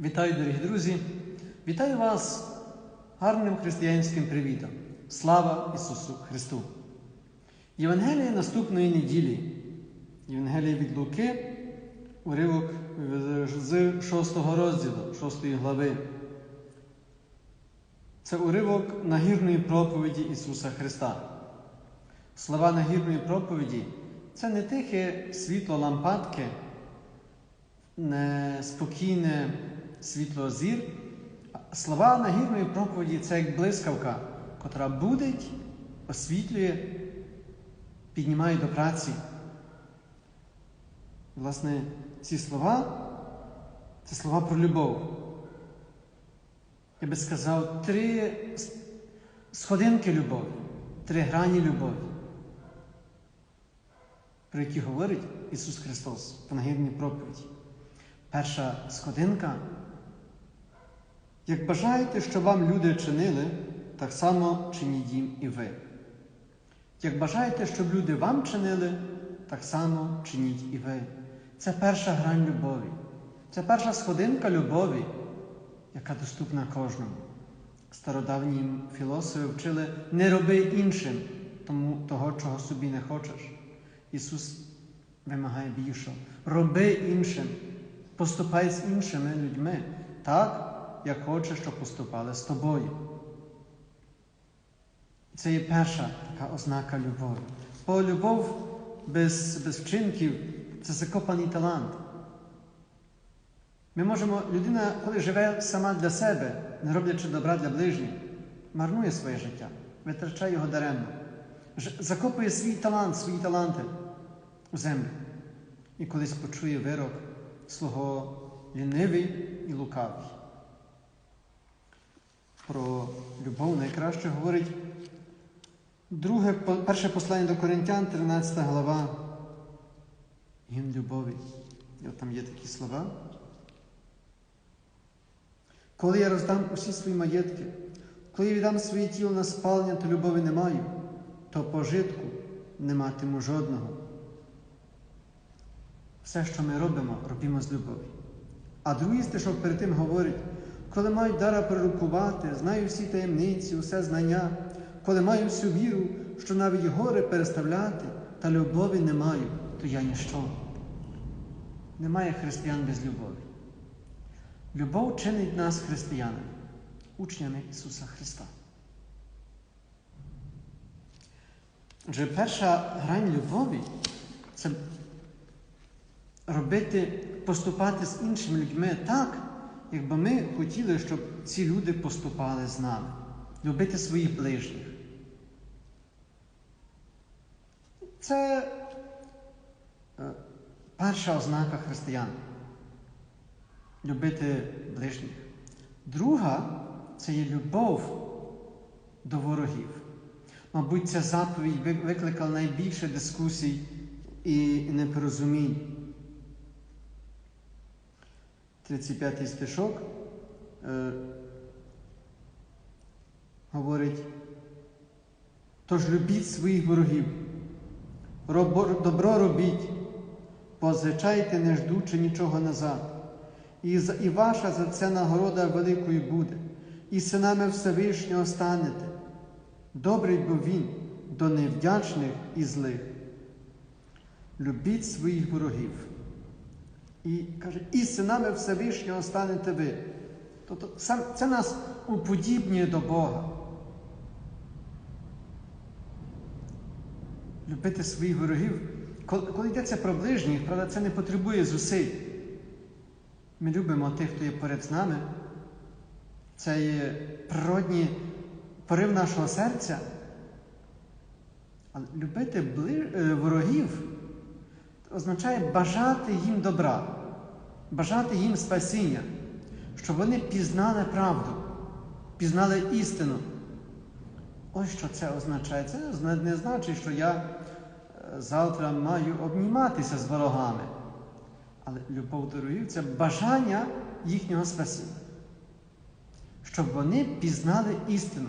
Вітаю, дорогі друзі! Вітаю вас гарним християнським привітом. Слава Ісусу Христу! Євангелія наступної неділі. Євангелія від Луки, уривок з 6 розділу, 6 глави. Це уривок нагірної проповіді Ісуса Христа. Слова нагірної проповіді це не тихе світло лампадки, не спокійне світло зір. Слова нагірної проповіді це як блискавка, котра будить, освітлює, піднімає до праці. Власне, ці слова це слова про любов. Я би сказав, три сходинки любові, три грані любові, про які говорить Ісус Христос в нагірній проповіді. Перша сходинка. Як бажаєте, що вам люди чинили, так само чиніть їм і ви. Як бажаєте, щоб люди вам чинили, так само чиніть і ви. Це перша грань любові. Це перша сходинка любові, яка доступна кожному. Стародавні філософи вчили не роби іншим тому, того, чого собі не хочеш. Ісус вимагає більшого. Роби іншим, поступай з іншими людьми так, як хочеш, щоб поступали з тобою. Це є перша така ознака любові. Бо любов без, без вчинків це закопаний талант. Ми можемо, людина, коли живе сама для себе, не роблячи добра для ближніх, марнує своє життя, витрачає його даремно, закопує свій талант, свої таланти у землю. І колись почує вирок свого лінивий і лукавий. Про любов найкраще говорить друге, перше послання до Коринтян, 13 глава. Гімн любові. І от там є такі слова. Коли я роздам усі свої маєтки, коли я віддам своє тіло на спалення, то любові не маю, то пожитку не матиму жодного. Все, що ми робимо, робимо з любові. А другий стишок перед тим говорить, коли мають дара пророкувати, знаю всі таємниці, усе знання, коли маю всю віру, що навіть гори переставляти, та любові не маю, то я ніщо. Немає християн без любові. Любов чинить нас християнами, учнями Ісуса Христа. Отже, перша грань любові це робити, поступати з іншими людьми так, якби ми хотіли, щоб ці люди поступали з нами, любити своїх ближніх. Це е, перша ознака християн. Любити ближніх. Друга це є любов до ворогів. Мабуть, ця заповідь викликала найбільше дискусій і непорозумінь. 35 стишок е, говорить, тож любіть своїх ворогів, добро робіть, позичайте, не ждучи нічого назад. І, і ваша за це нагорода великою буде, і синами Всевишнього станете. Добрий бо він до невдячних і злих. Любіть своїх ворогів. І каже, і синами Всевишнього станете ви. Тобто сам, це нас уподібнює до Бога. Любити своїх ворогів. Коли, коли йдеться про ближніх, правда, це не потребує зусиль. Ми любимо тих, хто є поряд з нами. Це є природній порив нашого серця. Але любити ворогів означає бажати їм добра, бажати їм спасіння, щоб вони пізнали правду, пізнали істину. Ось що це означає. Це не значить, що я завтра маю обніматися з ворогами. Але любов до це бажання їхнього спасіння, щоб вони пізнали істину.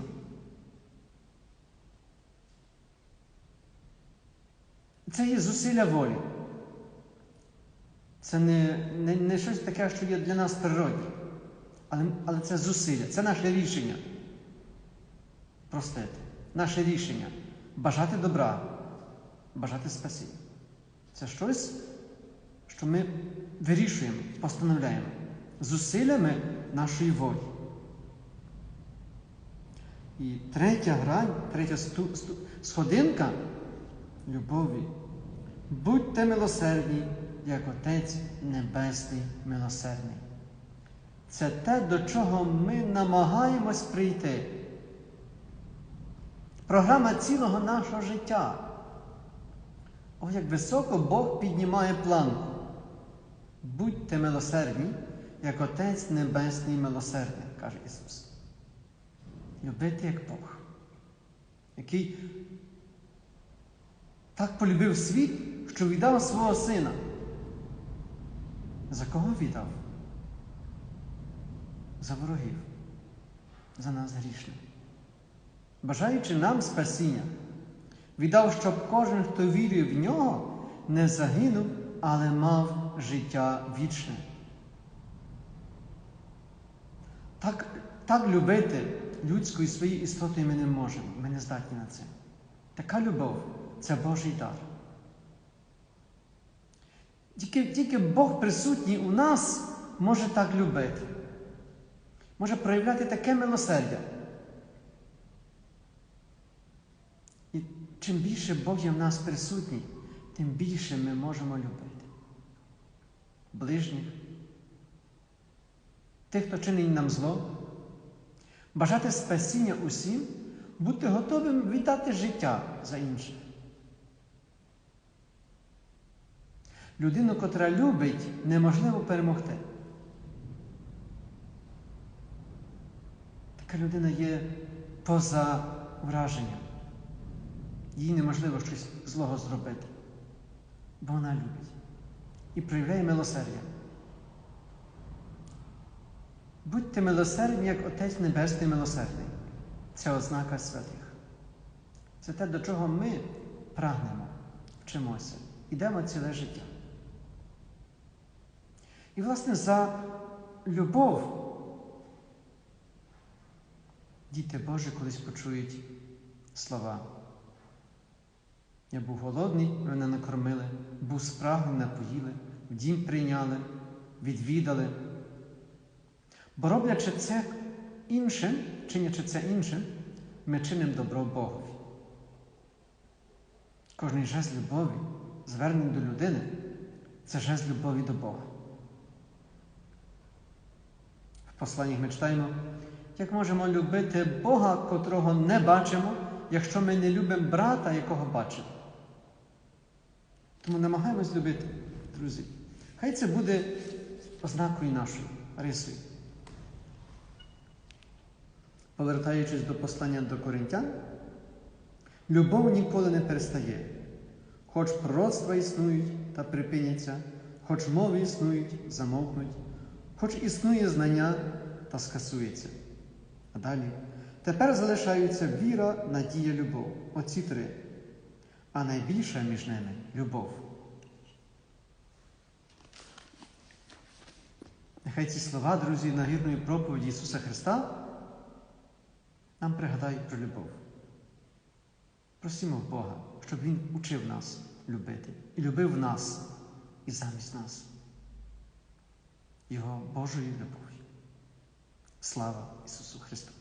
Це є зусилля волі. Це не, не, не щось таке, що є для нас природні. Але, але це зусилля, це наше рішення. Простити. Наше рішення бажати добра, бажати спасіння. Це щось, що ми вирішуємо, постановляємо зусиллями нашої волі. І третя грань, третя сту, сту, сходинка любові. Будьте милосердні, як Отець Небесний милосердний. Це те, до чого ми намагаємось прийти. Програма цілого нашого життя. О, як високо Бог піднімає планку. Будьте милосердні, як Отець Небесний милосердний, каже Ісус. Любити як Бог, який так полюбив світ, що віддав свого сина. За кого віддав? За ворогів, за нас грішних. Бажаючи нам спасіння, віддав, щоб кожен, хто вірив в нього, не загинув, але мав життя вічне. Так, так любити людською своєю істотою ми не можемо, ми не здатні на це. Така любов це Божий дар. Тільки, тільки Бог присутній у нас може так любити, може проявляти таке милосердя. І чим більше Бог є в нас присутній, тим більше ми можемо любити. Ближніх, тих, хто чинить нам зло, бажати спасіння усім, бути готовим віддати життя за інших. Людину, котра любить, неможливо перемогти. Така людина є поза враженням. Їй неможливо щось злого зробити, бо вона любить і проявляє милосердя. Будьте милосердні, як Отець Небесний милосердний. Це ознака святих. Це те, до чого ми прагнемо, вчимося, йдемо ціле життя. І, власне, за любов діти Божі колись почують слова. Я був голодний, мене накормили, був спрагнений, напоїли, в дім прийняли, відвідали. Бо роблячи це іншим, чинячи це іншим, ми чинимо добро Богові. Кожний жест любові, звернений до людини, це жест любові до Бога. В посланнях ми як можемо любити Бога, котрого не бачимо, якщо ми не любимо брата, якого бачимо. Тому намагаємось любити, друзі. Хай це буде ознакою нашої рисою. Повертаючись до послання до коринтян, любов ніколи не перестає. Хоч пророцтва існують та припиняться, хоч мови існують, замовкнуть, хоч існує знання та скасується. А далі тепер залишаються віра, надія, любов. Оці три. А найбільша між ними любов. Нехай ці слова, друзі, нагірної проповіді Ісуса Христа нам пригадають про любов. Просимо Бога, щоб Він учив нас любити і любив нас і замість нас. Його Божої любові. Слава Ісусу Христу!